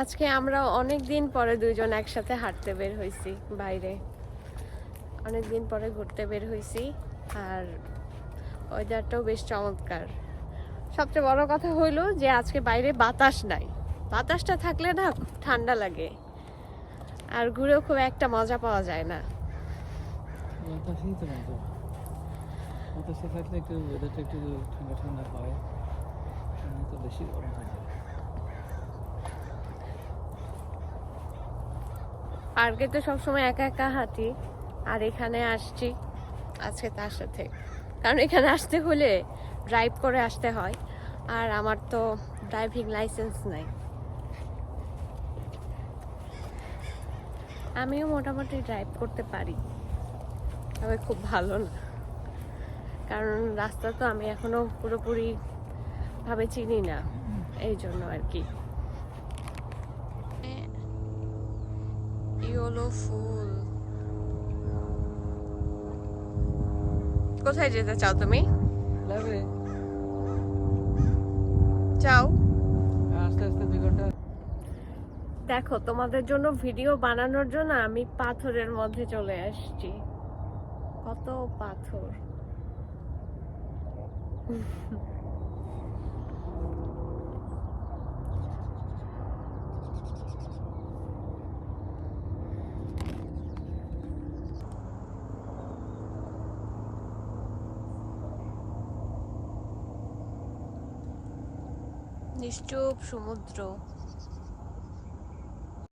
আজকে আমরা অনেক দিন পরে দুইজন একসাথে হাঁটতে বের হয়েছি বাইরে। অনেক দিন পরে ঘুরতে বের হয়েছি আর ওয়েদারটাও বেশ চমৎকার। সবচেয়ে বড় কথা হইল যে আজকে বাইরে বাতাস নাই। বাতাসটা থাকলে না খুব ঠান্ডা লাগে। আর ঘুরেও খুব একটা মজা পাওয়া যায় না। বাতাসে থাকলে একটু ওয়েদারটা একটু ঠান্ডা ঠান্ডা হয়। তো বেশি গরম হয়ে পার্কে তো সবসময় একা একা হাঁটি। আর এখানে আসছি আজকে তার সাথে। কারণ এখানে আসতে হলে ড্রাইভ করে আসতে হয়। আর আমার তো ড্রাইভিং লাইসেন্স নাই। আমিও মোটামুটি ড্রাইভ করতে পারি। তবে খুব ভালো না। কারণ রাস্তা তো আমি এখনও পুরোপুরি ভাবে চিনি না। এই জন্য আর কি। ইয়োলো ফুল কোথায় যেতে চাও তুমি চাও আস্তে আস্তে দুই ঘণ্টা দেখো তোমাদের জন্য ভিডিও বানানোর জন্য আমি পাথরের মধ্যে চলে আসছি কত পাথর নিশ্চুপ সমুদ্র।